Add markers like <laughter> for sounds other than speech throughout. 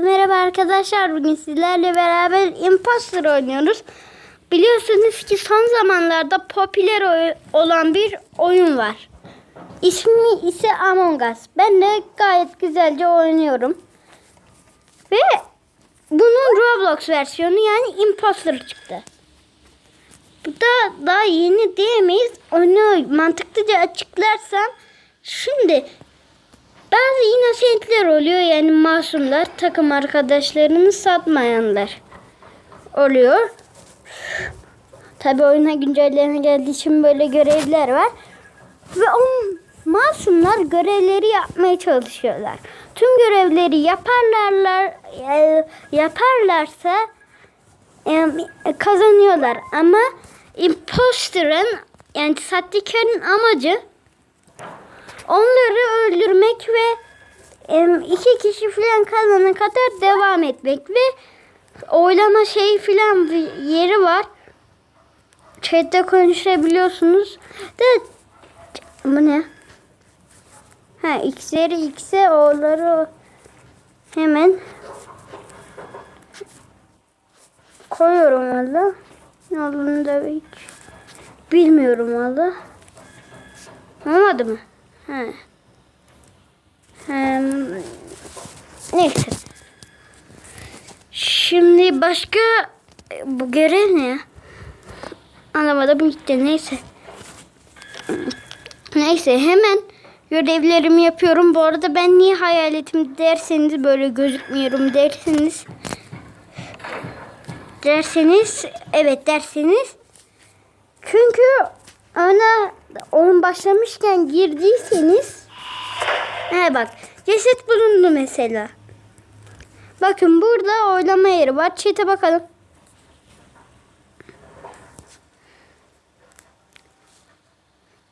Merhaba arkadaşlar. Bugün sizlerle beraber Imposter oynuyoruz. Biliyorsunuz ki son zamanlarda popüler olan bir oyun var. İsmi ise Among Us. Ben de gayet güzelce oynuyorum. Ve bunun Roblox versiyonu yani Imposter çıktı. Bu da daha yeni diyemeyiz. Onu mantıklıca açıklarsam şimdi bazı inosentler oluyor yani masumlar takım arkadaşlarını satmayanlar oluyor. Tabi oyuna güncelleme geldiği için böyle görevler var. Ve o masumlar görevleri yapmaya çalışıyorlar. Tüm görevleri yaparlarlar e, yaparlarsa e, kazanıyorlar ama imposterın yani sahtekarın amacı onları öldürmek ve iki kişi falan kalana kadar devam etmek ve oylama şey filan bir yeri var. Chat'te konuşabiliyorsunuz. De bu ne? Ha x'leri x'e o'ları hemen koyuyorum valla. Ne olduğunu da hiç bilmiyorum valla. Olmadı mı? Ha. Neyse. Şimdi başka bu görev ne? Anlamadım gitti neyse. Neyse hemen görevlerimi yapıyorum. Bu arada ben niye hayaletim derseniz böyle gözükmüyorum derseniz derseniz evet derseniz çünkü ona oyun başlamışken girdiyseniz he bak ceset bulundu mesela. Bakın burada oylama yeri var. Çete bakalım.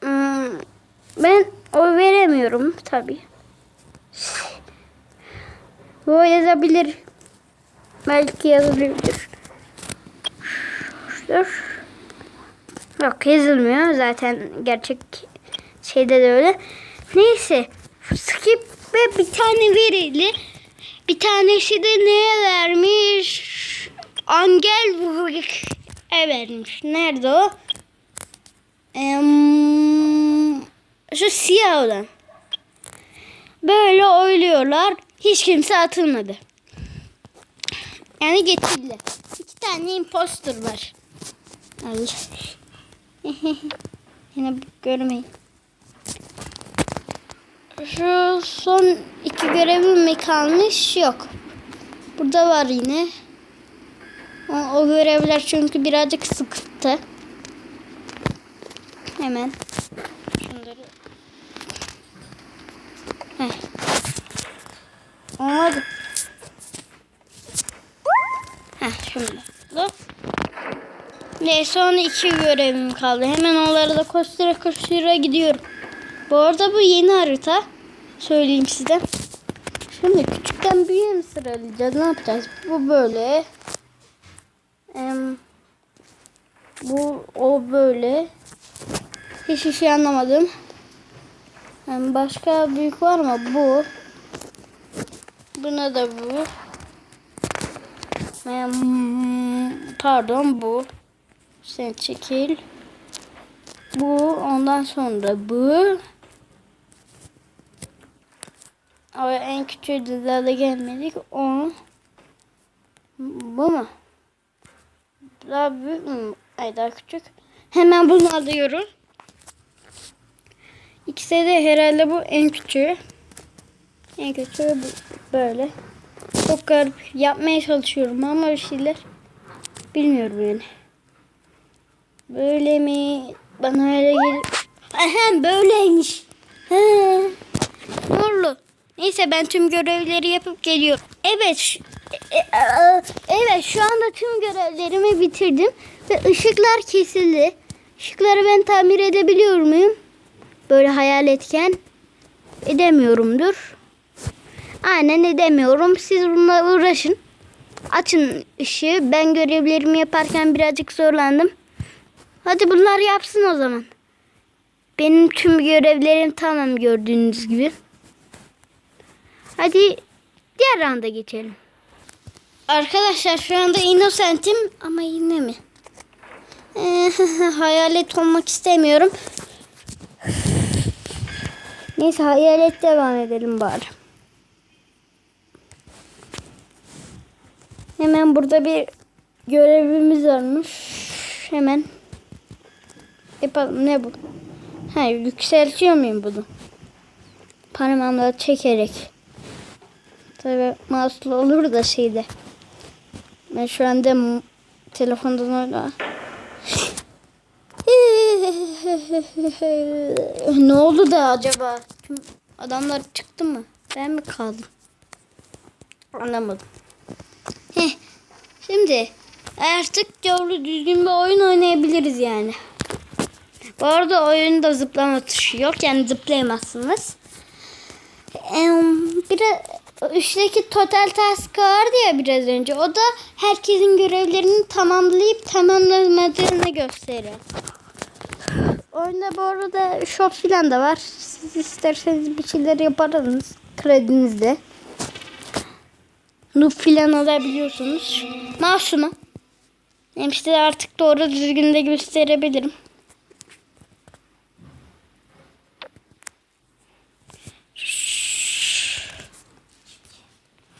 Hmm, ben oy veremiyorum tabi. Bu yazabilir. Belki yazılabilir. Dur. Yok yazılmıyor. Zaten gerçek şeyde de öyle. Neyse. Skip ve bir tane verili. Bir tanesi de neye vermiş? Angel e vermiş. Nerede o? Em, şu siyah olan. Böyle oyluyorlar. Hiç kimse atılmadı. Yani getirdiler. İki tane imposter var. Allah. <laughs> Yine görmeyin. Şu son iki görevim mi kalmış? Yok. Burada var yine. O, o görevler çünkü birazcık sıkıntı. Hemen. Şunları. Heh. Olmadı. Heh şunu. Da. Ne son iki görevim kaldı. Hemen onları da koştura koştura gidiyorum. Bu arada bu yeni harita. Söyleyeyim size. Şimdi küçükten büyüğe mi sıralayacağız? Ne yapacağız? Bu böyle. Em, bu o böyle. Hiçbir şey anlamadım. Em, başka büyük var mı? Bu. Buna da bu. Em, pardon bu. Sen çekil. Bu ondan sonra bu. Ama en daha da gelmedik. O. Bu mu? Daha büyük mü? Ay daha küçük. Hemen bunu alıyorum. İkisi de herhalde bu en küçüğü. En küçüğü bu. Böyle. Çok garip yapmaya çalışıyorum ama bir şeyler bilmiyorum yani. Böyle mi? Bana öyle gelir. Aha böyleymiş. He. Morlu. Neyse ben tüm görevleri yapıp geliyorum. Evet. e- e- Evet şu anda tüm görevlerimi bitirdim. Ve ışıklar kesildi. Işıkları ben tamir edebiliyor muyum? Böyle hayal etken. Edemiyorumdur. Aynen edemiyorum. Siz bununla uğraşın. Açın ışığı. Ben görevlerimi yaparken birazcık zorlandım. Hadi bunlar yapsın o zaman. Benim tüm görevlerim tamam gördüğünüz gibi. Hadi diğer randa geçelim. Arkadaşlar şu anda Innocent'im ama yine mi? Ee, <laughs> hayalet olmak istemiyorum. Neyse hayalet devam edelim bari. Hemen burada bir görevimiz varmış. Hemen yapalım. Ne bu? Ha yükseltiyor muyum bunu? Parmağımla çekerek. Tabii mouse'la olur da şeyde. Ben şu anda telefondan öyle. <laughs> ne oldu da acaba? Tüm adamlar çıktı mı? Ben mi kaldım? Anlamadım. Heh. Şimdi artık doğru düzgün bir oyun oynayabiliriz yani. Bu arada oyunda zıplama tuşu yok. Yani zıplayamazsınız. Biraz üstteki total task vardı ya biraz önce. O da herkesin görevlerini tamamlayıp tamamlamadığını gösteriyor. Oyunda bu arada shop filan da var. Siz isterseniz bir şeyler yaparsınız kredinizle. Noob filan alabiliyorsunuz. Masuma. Hem size artık doğru düzgün de gösterebilirim.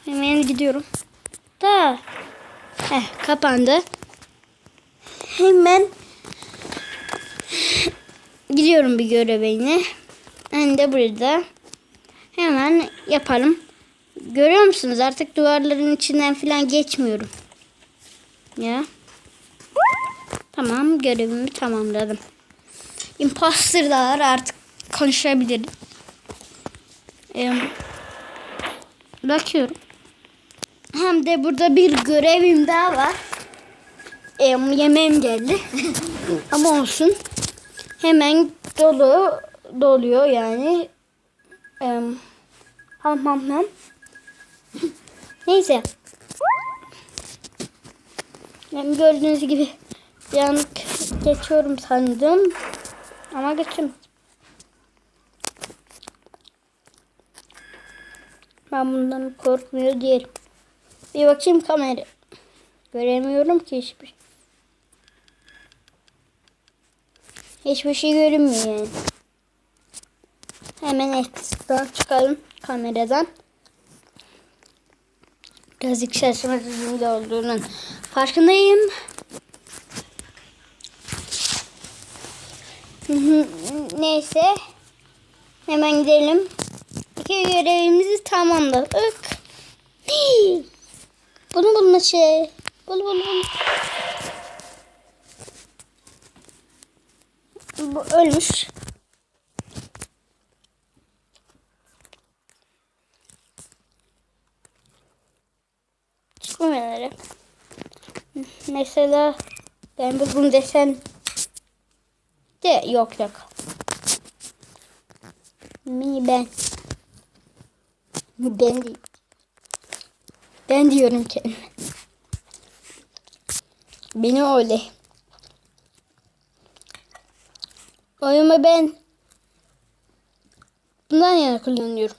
Hemen gidiyorum. Da. Heh, kapandı. Hemen gidiyorum bir göreve yine. Ben de burada. Hemen yapalım. Görüyor musunuz? Artık duvarların içinden falan geçmiyorum. Ya. Tamam görevimi tamamladım. Imposter da var artık konuşabilirim. Ee, bakıyorum. Hem de burada bir görevim daha var. Ee, yemeğim geldi. <laughs> Ama olsun. Hemen dolu doluyor yani. Ee, ham ham ham. Neyse. Ben gördüğünüz gibi yanık geçiyorum sandım. Ama geçtim. Ben bundan korkmuyor değilim. Bir bakayım kamera. Göremiyorum ki hiçbir şey. Hiçbir şey görünmüyor yani. Hemen ekstradan çıkalım kameradan. Biraz yükseltmesizliğinde olduğunun farkındayım. Neyse. Hemen gidelim. İki görevimizi tamamladık. Bunu bulma şey. Bunu bunu bunu. Bu ölmüş. Çıkmıyorlar. Mesela ben buldum desen de yok yok. Mi ben. Ben değil. Ben diyorum kendime. Beni öyle. Oyumu ben bundan yana kullanıyorum.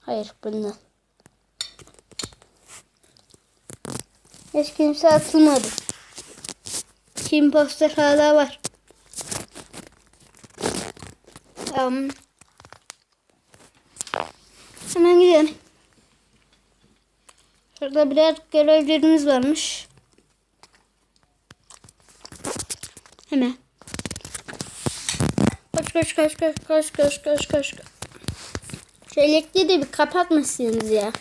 Hayır bundan. Hiç kimse atılmadı. Kim poster hala var. Um, hemen gidelim. Şurada birer görevlerimiz varmış. Hemen. Koş koş koş koş koş koş koş koş. Şu elektriği de bir kapatmışsınız ya.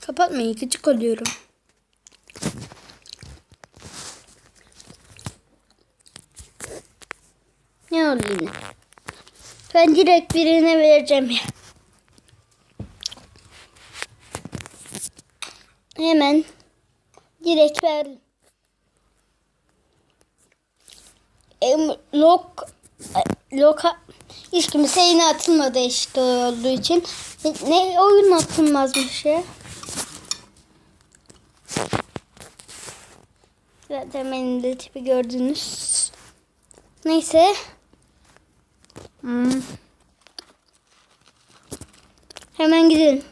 Kapatmayın gıcık oluyorum. Ne oldu yine? Ben direkt birine vereceğim ya. Hemen direkt verdim. Em, lok loka hiç kimse yine atılmadı eşit olduğu için. Ne oyun atılmazmış ya? Zaten benim de tipi gördünüz. Neyse. Hmm. Hemen gidelim.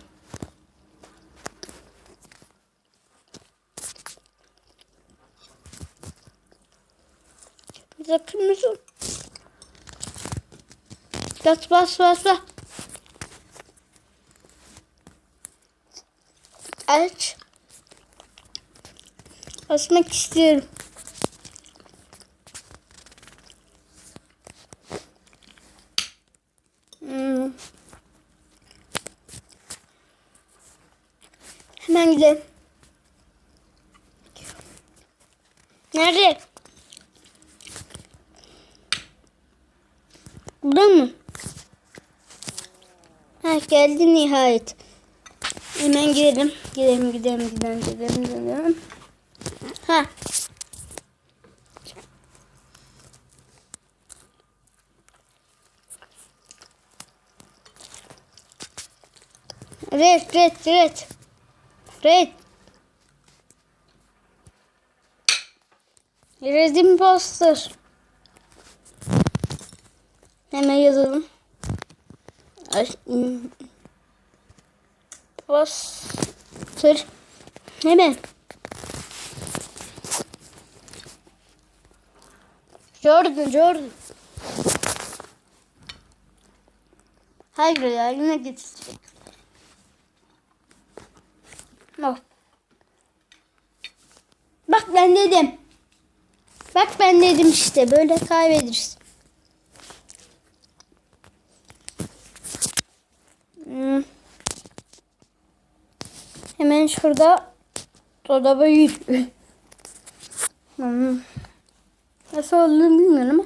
Bas bas bas bas. Aç. Basmak istiyorum. Hmm. Hemen gidelim. Nerede? Burada mı? Ha geldi nihayet. Hemen gidelim. Gidelim gidelim gidelim gidelim gidelim. Ha. Red red red. Red. Red imposter. Hemen yazalım. Imposter. Hemen. Jordan, Jordan. Hayır ya yine gidecek. Bak. Bak ben dedim. Bak ben dedim işte böyle kaybederiz. Hmm. Hemen şurada dolaba yürü. Hmm. Nasıl olduğunu bilmiyorum ama.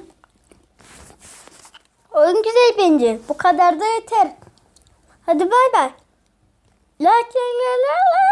Oyun güzel bence. Bu kadar da yeter. Hadi bay bay. La la la